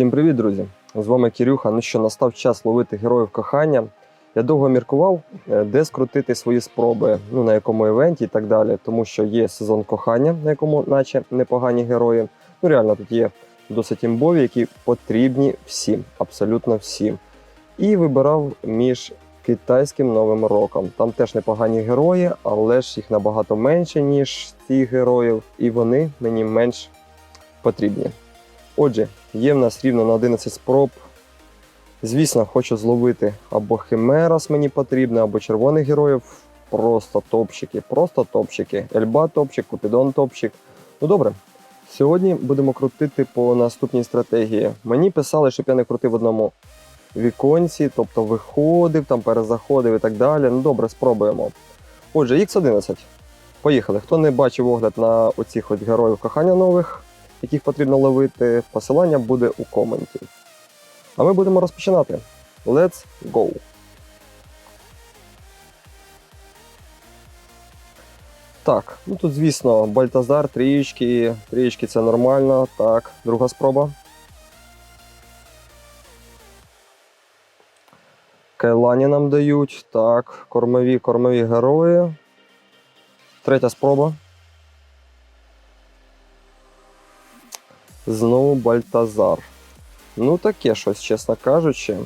Всім привіт, друзі! З вами Кирюха. Ну що, настав час ловити героїв кохання. Я довго міркував, е, де скрутити свої спроби, ну на якому івенті і так далі, тому що є сезон кохання, на якому, наче непогані герої. Ну реально тут є досить імбові, які потрібні всім, абсолютно всім. І вибирав між китайським новим роком. Там теж непогані герої, але ж їх набагато менше, ніж цих героїв, і вони мені менш потрібні. Отже, є в нас рівно на 11 спроб. Звісно, хочу зловити або Химерас мені потрібно, або червоних героїв. Просто топчики, просто топчики. Ельба топчик, Купідон топчик. Ну добре. Сьогодні будемо крутити по наступній стратегії. Мені писали, щоб я не крутив в одному віконці, тобто виходив, там перезаходив і так далі. Ну добре, спробуємо. Отже, X11. Поїхали. Хто не бачив огляд на оцих от героїв кохання нових, яких потрібно ловити, посилання буде у коменті. А ми будемо розпочинати. Let's go! Так, ну тут, звісно, Бальтазар, трієчки. Трієчки це нормально. Так, друга спроба. Кайлані нам дають. Так, кормові, кормові герої. Третя спроба. Знову Бальтазар. Ну, таке щось, чесно кажучи.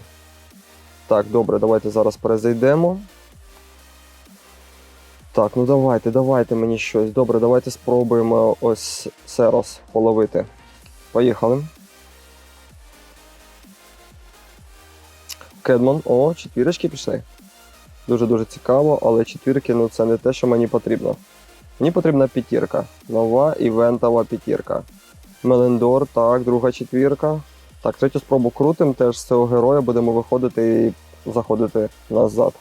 Так, добре, давайте зараз перезайдемо. Так, ну давайте, давайте мені щось. Добре, давайте спробуємо ось Серос половити. Поїхали. Кедмон, о, четвірочки пішли. Дуже-дуже цікаво, але четвірки ну це не те, що мені потрібно. Мені потрібна п'ятірка. Нова івентова п'ятірка. Мелендор, так, друга четвірка. Так, третю спробу крутим, теж з цього героя будемо виходити і заходити назад.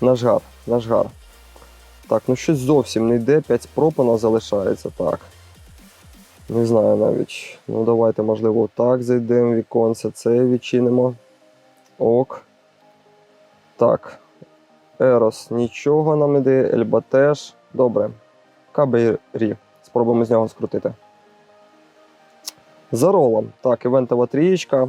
Наш гар, наш гар. Так, ну щось зовсім не йде, 5 спроб у нас залишається, так. Не знаю навіть. Ну давайте, можливо, так зайдемо віконце, це відчинимо. Ок. Так. Ерос нічого нам дає, Ельба теж. Добре. Кабері. Спробуємо з нього скрутити. За ролом. Так, івентова трієчка.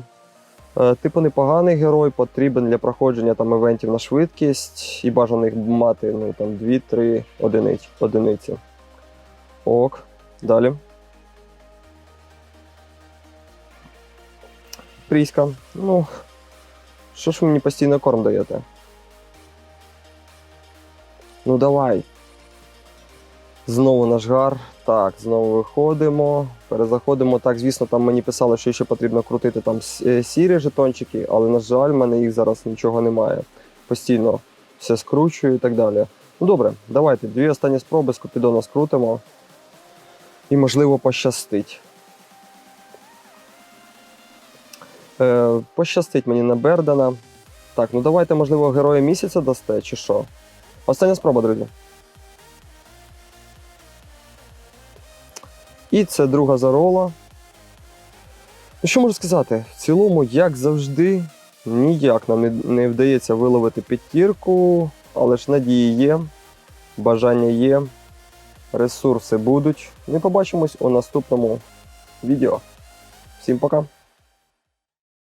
Е, Типу непоганий герой, потрібен для проходження там івентів на швидкість і бажано їх мати ну, там 2-3 одиниці. одиниці. Ок. Далі. Пріська. Ну. Що ж ви мені постійно корм даєте? Ну давай. Знову наш гар. Так, знову виходимо, перезаходимо. Так, звісно, там мені писали, що ще потрібно крутити там е, сірі жетончики, але, на жаль, в мене їх зараз нічого немає. Постійно все скручую і так далі. Ну добре, давайте дві останні спроби з Купідона скрутимо. І, можливо, пощастить. Е, пощастить мені на Бердена. Так, ну давайте, можливо, героя місяця дасте, чи що? Остання спроба, друзі. І це друга зарола. Ну, що можу сказати? В цілому, як завжди, ніяк нам не, не вдається виловити п'ятірку, але ж надії є, бажання є, ресурси будуть. Ми побачимось у наступному відео. Всім пока!